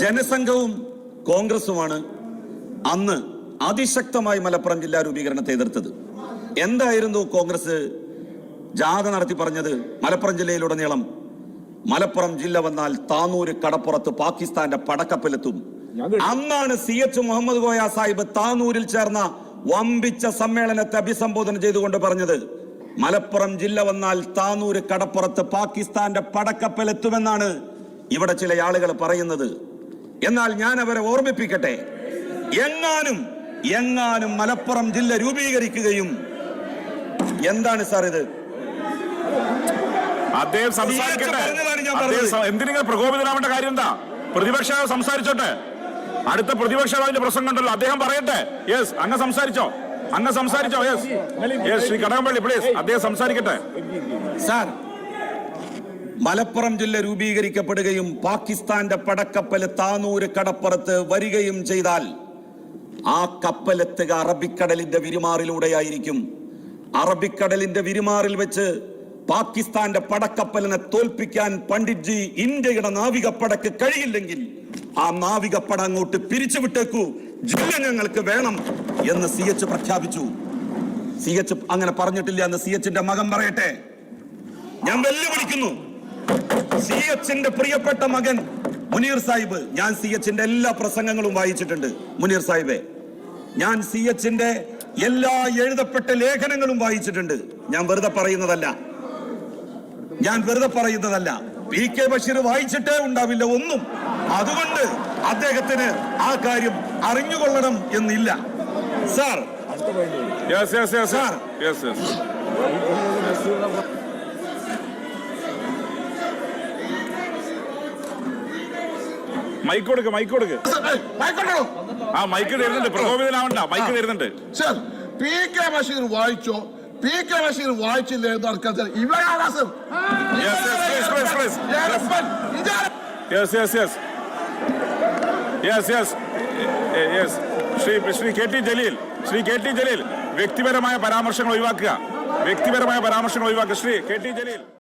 ജനസംഘവും കോൺഗ്രസുമാണ് അന്ന് അതിശക്തമായി മലപ്പുറം ജില്ലാ രൂപീകരണത്തെ എതിർത്തത്. എന്തായിരുന്നു കോൺഗ്രസ് ജാഥ നടത്തി പറഞ്ഞത്? മലപ്പുറം ജില്ലയിലുടനീളം മലപ്പുറം ജില്ല വന്നാൽ താനൂര് കടപ്പുറത്ത് പാകിസ്ഥാന്റെ പടക്കപ്പലെത്തും. അന്നാണ് സി എച്ച് മുഹമ്മദ് ഗോയ സാഹിബ് താനൂരിൽ ചേർന്ന വമ്പിച്ച സമ്മേളനത്തെ അഭിസംബോധന ചെയ്തുകൊണ്ട് പറഞ്ഞത് മലപ്പുറം ജില്ല വന്നാൽ താനൂര് കടപ്പുറത്ത് പാകിസ്ഥാന്റെ പടക്കപ്പലെത്തുമെന്നാണ് ഇവിടെ ചില ആളുകൾ പറയുന്നത്. എന്നാൽ ഞാൻ അവരെ ഓർമ്മിപ്പിക്കട്ടെ. എങ്ങാനും എങ്ങാനും മലപ്പുറം ജില്ല രൂപീകരിക്കുകയും എന്താണ് സാർ ഇത്? അദ്ദേഹം സംസാരിക്കട്ടെ. പ്രകോപിതനാവേണ്ട കാര്യം എന്താ? പ്രതിപക്ഷ സംസാരിച്ചോട്ടെ. അടുത്ത പ്രതിപക്ഷ അതിന്റെ പ്രസംഗം ഉണ്ടല്ലോ അദ്ദേഹം പറയട്ടെ. യെസ് അങ്ങ് സംസാരിച്ചോ. അങ്ങ് സംസാരിച്ചോ. Yes yes Shri Kadakampally please അദ്ദേഹം സംസാരിക്കട്ടെ. സാർ മലപ്പുറം ജില്ല രൂപീകരിക്കപ്പെടുകയും പാകിസ്ഥാന്റെ പടക്കപ്പൽ താനൂര് കടപ്പുറത്ത് വരികയും ചെയ്താൽ ആ കപ്പലെത്തുക അറബിക്കടലിന്റെ വിരുമാറിലൂടെയായിരിക്കും. അറബിക്കടലിന്റെ വിരിമാറിൽ വെച്ച് പാകിസ്ഥാന്റെ പടക്കപ്പലിനെ തോൽപ്പിക്കാൻ പണ്ഡിറ്റ്ജി ഇന്ത്യയുടെ നാവികപ്പടക്ക് കഴിയില്ലെങ്കിൽ ആ നാവികപ്പട അങ്ങോട്ട് പിരിച്ചുവിട്ടേക്കൂ. ജില്ല ഞങ്ങൾക്ക് വേണം എന്ന് സി എച്ച് പ്രഖ്യാപിച്ചു. സി എച്ച് അങ്ങനെ പറഞ്ഞിട്ടില്ല എന്ന് സി എച്ചിന്റെ മകൻ പറയട്ടെ? ഞാൻ വെല്ലുവിളിക്കുന്നു. സി എച്ചിന്റെ പ്രിയപ്പെട്ട മകൻ മുനീർ സാഹിബ്. ഞാൻ സി എച്ചിന്റെ എല്ലാ പ്രസംഗങ്ങളും വായിച്ചിട്ടുണ്ട്. മുനീർ സാഹിബെ ഞാൻ സി എച്ചിന്റെ എല്ലാ എഴുതപ്പെട്ട ലേഖനങ്ങളും വായിച്ചിട്ടുണ്ട്. ഞാൻ വെറുതെ പറയുന്നതല്ല. ഞാൻ വെറുതെ പറയുന്നതല്ല. പി കെ ബഷീർ വായിച്ചിട്ടേ ഉണ്ടാവില്ല ഒന്നും. അതുകൊണ്ട് അദ്ദേഹത്തിന് ആ കാര്യം അറിഞ്ഞുകൊള്ളണം എന്നില്ല. സാർ. യെസ് മൈക്ക് കൊടുക്ക് മൈക്ക് കൊടുക്ക് ആ മൈക്ക് തരുന്നുണ്ട് പ്രകോപിതനാവണ്ട മൈക്ക് തരുന്നുണ്ട് സർ പി കെ ബഷീർ വായിച്ചോ പി കെ ബഷീർ വായിച്ചില്ലേ എന്ന് ആർക്കാ സർ ഇവരാണ് sir Yes, yes, please, please, please. ഇതാണ് yes yes yes yes yes yes Shri Shri K T Jaleel Shri K T Jaleel വ്യക്തിപരമായ പരാമർശങ്ങൾ ഒഴിവാക്കുക വ്യക്തിപരമായ പരാമർശങ്ങൾ ഒഴിവാക്കുക ശ്രീ കെ ടി ജലീൽ